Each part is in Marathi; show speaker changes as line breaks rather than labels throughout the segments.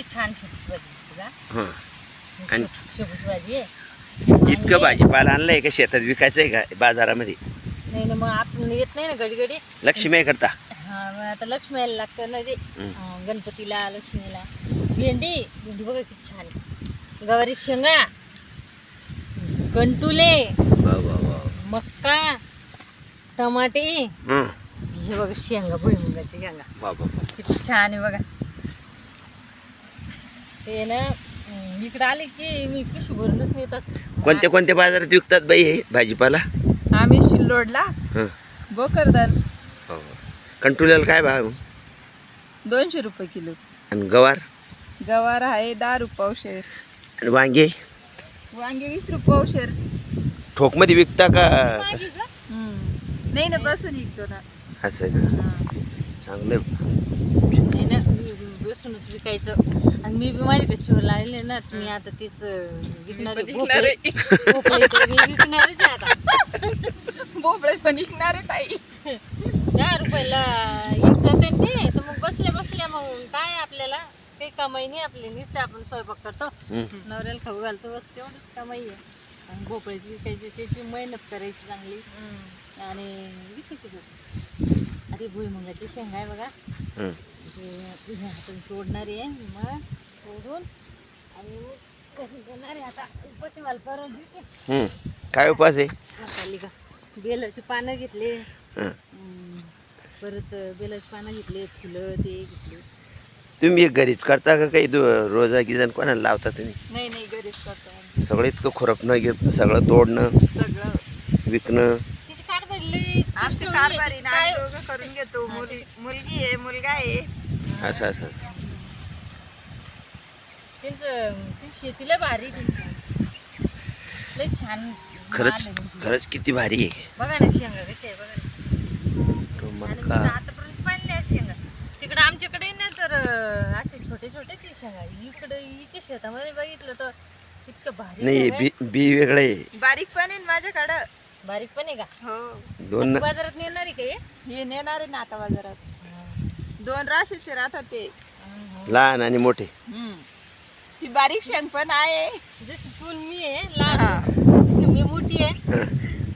लई छान शेपूची भाजी तुझा
हं. आणि-
शेपूची भाजी आहे.
इतकं भाजीपाला आणलंय का शेतात विकायचं आहे का बाजारामध्ये?
नाही ना मग आपण येत नाही ना घडी घडी
लक्ष्मी करता?
हा आता लक्ष्मी यायला लागतं ना ते. गणपतीला लक्ष्मीला. भेंडी भेंडी बघा किती छान आहे. गवारी शेंगा
वा
मक्का टमाटे.
हं.
बघा शेंगा भुईमुगाची शेंगा. किती छान आहे बघा. ते ना इकडे आले की मी पिशू भरूनच नेत असते.
कोणत्या कोणत्या बाजारात विकतात बाई हे? भाजीपाला?
आम्ही शिल्लोडला
हं.
बोकरदल
हो. कंटुल्याला काय भाव? मग?
दोनशे रुपये किलो.
आणि गवार?
गवार आहे दहा रुपये पावशेर.
आणि वांगे?
वांगे वीस रुपये पावशेर.
ठोकमध्ये विकता का.
नाही ना बसून विकतो ना.
असं का? चांगलं
मी बसूनच विकायचं. आणि मी बी माझ्या गच्चीवर लागले ना तर मी आता तीच विकणारे
मी पण
भोपळे. भोपळे तर मी विकणारच आहे आता.
बोबळे पण विकणार आहे ताई.
दहा रुपयाला एक जाते ते तर मग बसल्या बसल्या मग काय आपल्याला? काही कमाई नाही आपली नुसते आपण स्वयंपाक करतो.
हं.
नवऱ्याला खाऊ घालतो बस तेवढीच कमाई आहे. आणि भोपळ्याची विकायची त्याची मेहनत करायची चांगली. आणि विकायची भोपळे. अरे भुईमुगाची शेंगा आहे बघा.
हं.
जे हातून तोडणार आहे मग तोडून आणि मग घरी देणार आहे. आता उपाशी मला परवा दिवशी
हं. काय उपास आहे?
का बेलाची पानं घेतले.
हं.
परत बेलाची पानं घेतले फुलं ते घेतले.
तुम्ही एक घरीच करता का काही दु- रोजा की जण कोणाला लावता तुम्ही?
नाही नाही घरीच करतो आम्ही.
सगळं इतकं खुरपणं घेत सगळं तोडणं
सगळं.
विकणं?
तिची काठ भरली
आमचे कारभारी ना आम्ही दोघं करून घेतो. मुली मुलगी आहे मुलगा आहे.
असं असं
त्यांचं ती शेतीला भारी त्यांची. लय छान
खरंच
माल आहे त्यांची.
खरंच किती भारी आहे.
बघा ना शेंगा कशी आहे बघा ना.
तो
आणि मी शेंगा. तिकडे आमच्याकडे ना तर अं, असे छोटे छोटेच शेंगा. इकडे हिच्या शेतामध्ये बघितलं तर इतकं भारी
नाही
शेंगा आहे.
बी बी वेगळे आहे.
बारीक पण आहे माझ्याकडं
बारीक पण आहे का?
हो.
दोन
तू बाजारात नेणार आहे का हे?
हे नेणार आहे ना आता बाजारात. दोन राशीचे राहतात ते.
लहान आणि मोठे.
ही बारीक शेंग पण आहे.
जशी तू मी आहे. लहान मी मोठी आहे.
हं.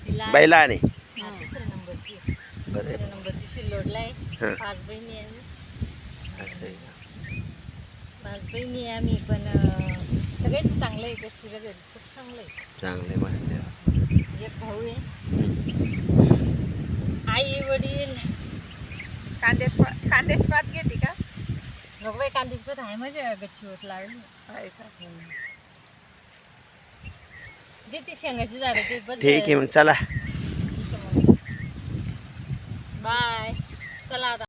ती लहान
बाई लहान आहे.
हा, तिसऱ्या नंबरची आहे.
बरं.
तिसऱ्या नंबरची शिल्लोडला आहे. पाच बहिणी आहे आम्ही.
असं आहे का?
पाच बहिणी आहे आम्ही पण अं, सगळ्याच चांगलं आहे घरी खूप चांगलं आहे.
चांगलं आहे मस्त आहे.
एक भाऊ आहे. आई वडील
कांद्याच कांद्याची पात घेते का?
नको बाई कांद्याची पत आहे माझ्या गच्चीवर लागली
आहे का?
देते शेंगाची झाडं ते
ठीक आहे मग चला.
बाय. चला आता.